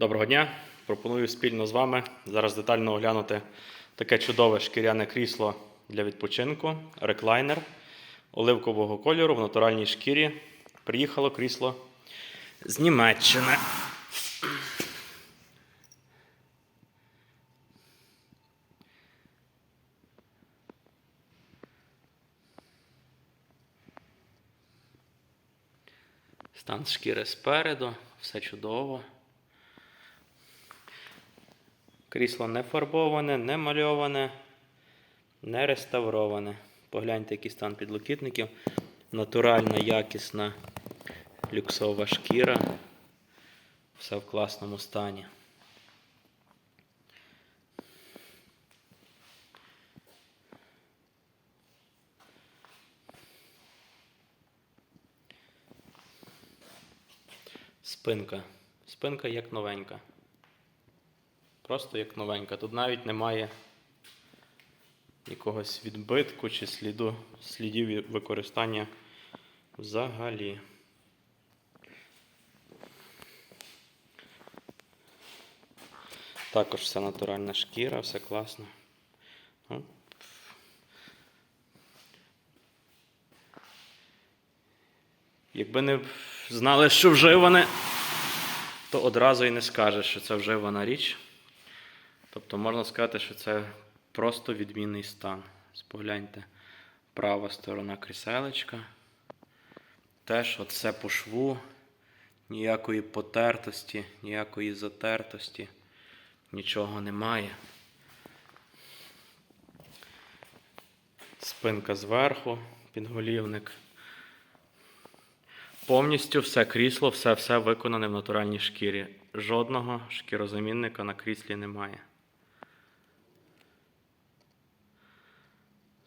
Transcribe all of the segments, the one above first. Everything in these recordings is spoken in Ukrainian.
Доброго дня! Пропоную спільно з вами зараз детально оглянути таке чудове шкіряне крісло для відпочинку, реклайнер оливкового кольору в натуральній шкірі. Приїхало крісло з Німеччини. Стан шкіри спереду, все чудово. Крісло не фарбоване, не мальоване, не реставроване. Погляньте, який стан підлокітників. Натуральна, якісна, люксова шкіра. Все в класному стані. Спинка. Спинка як новенька. Просто як новенька. Тут навіть немає якогось відбитку чи сліду, слідів використання взагалі. Також вся натуральна шкіра, все класно. Ну. Якби не знали, що вживане, то одразу і не скажеш, що це вживана річ. Тобто можна сказати, що це просто відмінний стан. Спогляньте, права сторона кріселечка. Теж все по шву, ніякої потертості, ніякої затертості, нічого немає. Спинка зверху, підголівник. Повністю все крісло, все-все виконане в натуральній шкірі. Жодного шкірозамінника на кріслі немає.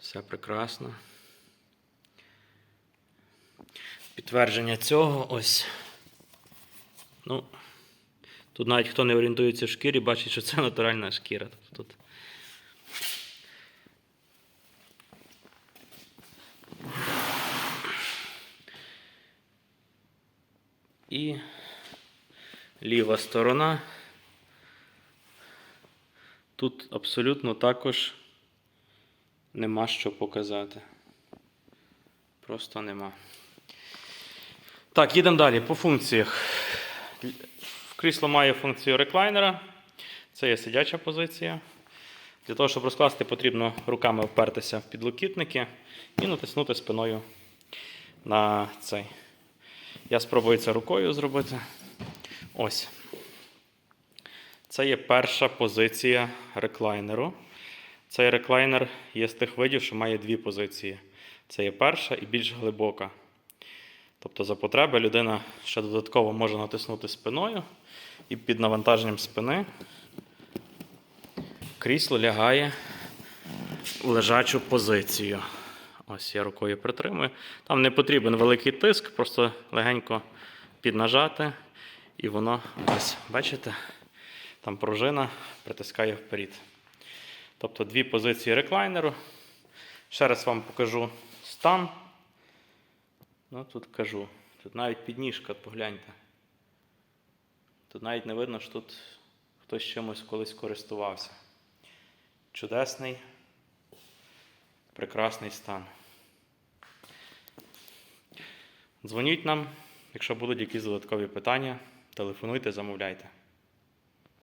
Все прекрасно. Підтвердження цього ось. Ну, тут навіть хто не орієнтується в шкірі, бачить, що це натуральна шкіра. Тобто тут І ліва сторона. Тут абсолютно також нема що показати. Просто нема. Так, їдемо далі по функціях. Крісло має функцію реклайнера. Це є сидяча позиція. Для того, щоб розкласти, потрібно руками впертися в підлокітники і натиснути спиною на цей. Я спробую це рукою зробити. Ось. Це є перша позиція реклайнеру. Цей реклайнер є з тих видів, що має дві позиції. Це є перша і більш глибока. Тобто, за потреби людина ще додатково може натиснути спиною, і під навантаженням спини крісло лягає в лежачу позицію. Ось я рукою притримую. Там не потрібен великий тиск, просто легенько піднажати, і воно ось, бачите, там пружина притискає вперед. Тобто дві позиції реклайнеру. Ще раз вам покажу стан. Ну, тут кажу. Тут навіть підніжка, погляньте. Тут навіть не видно, що тут хтось чимось колись користувався. Чудесний, прекрасний стан. Дзвоніть нам, якщо будуть якісь додаткові питання, телефонуйте, замовляйте.